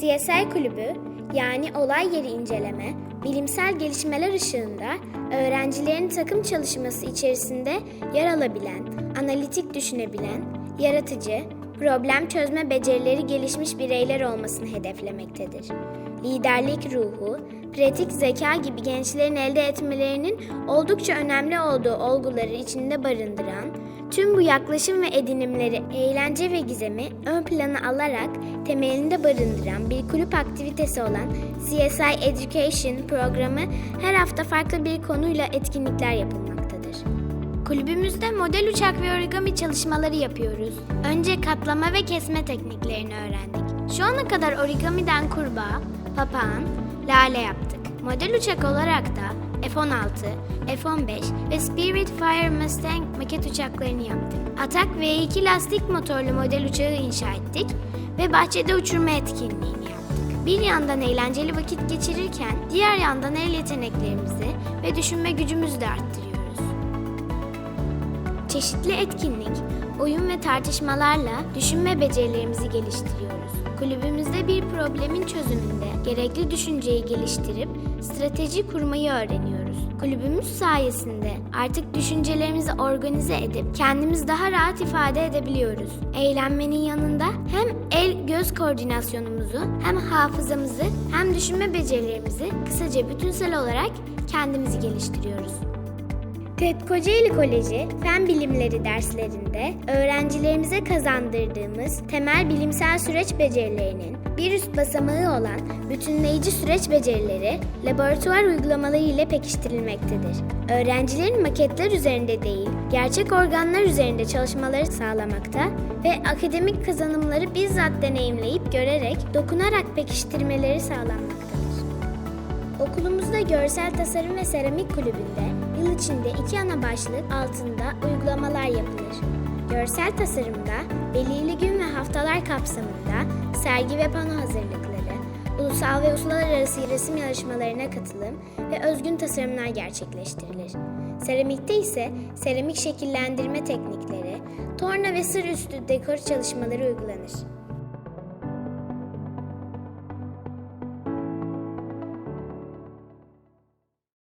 CSI Kulübü yani olay yeri inceleme, bilimsel gelişmeler ışığında öğrencilerin takım çalışması içerisinde yer alabilen, analitik düşünebilen, yaratıcı, problem çözme becerileri gelişmiş bireyler olmasını hedeflemektedir. Liderlik ruhu, pratik zeka gibi gençlerin elde etmelerinin oldukça önemli olduğu olguları içinde barındıran, tüm bu yaklaşım ve edinimleri eğlence ve gizemi ön plana alarak temelinde barındıran bir kulüp aktivitesi olan CSI Education programı her hafta farklı bir konuyla etkinlikler yapılmaktadır. Kulübümüzde model uçak ve origami çalışmaları yapıyoruz. Önce katlama ve kesme tekniklerini öğrendik. Şu ana kadar origamiden kurbağa, papağan, lale yaptık. Model uçak olarak da F-16, F-15 ve Spirit Fire Mustang maket uçaklarını yaptık. Atak V2 lastik motorlu model uçağı inşa ettik ve bahçede uçurma etkinliğini yaptık. Bir yandan eğlenceli vakit geçirirken diğer yandan el yeteneklerimizi ve düşünme gücümüzü de arttırıyoruz. Çeşitli etkinlik, oyun ve tartışmalarla düşünme becerilerimizi geliştiriyoruz. Kulübümüzde bir problemin çözümünde gerekli düşünceyi geliştirip strateji kurmayı öğreniyoruz. Kulübümüz sayesinde artık düşüncelerimizi organize edip kendimizi daha rahat ifade edebiliyoruz. Eğlenmenin yanında hem el göz koordinasyonumuzu, hem hafızamızı, hem düşünme becerilerimizi kısaca bütünsel olarak kendimizi geliştiriyoruz. TED Kocaeli Koleji Fen Bilimleri derslerinde öğrencilerimize kazandırdığımız temel bilimsel süreç becerilerinin bir üst basamağı olan bütünleyici süreç becerileri laboratuvar uygulamaları ile pekiştirilmektedir. Öğrencilerin maketler üzerinde değil, gerçek organlar üzerinde çalışmaları sağlamakta ve akademik kazanımları bizzat deneyimleyip görerek, dokunarak pekiştirmeleri sağlanmaktadır. Okulumuzda Görsel Tasarım ve Seramik Kulübü'nde yıl içinde iki ana başlık altında uygulamalar yapılır. Görsel tasarımda belirli gün ve haftalar kapsamında sergi ve pano hazırlıkları, ulusal ve uluslararası resim yarışmalarına katılım ve özgün tasarımlar gerçekleştirilir. Seramikte ise seramik şekillendirme teknikleri, torna ve sır üstü dekor çalışmaları uygulanır.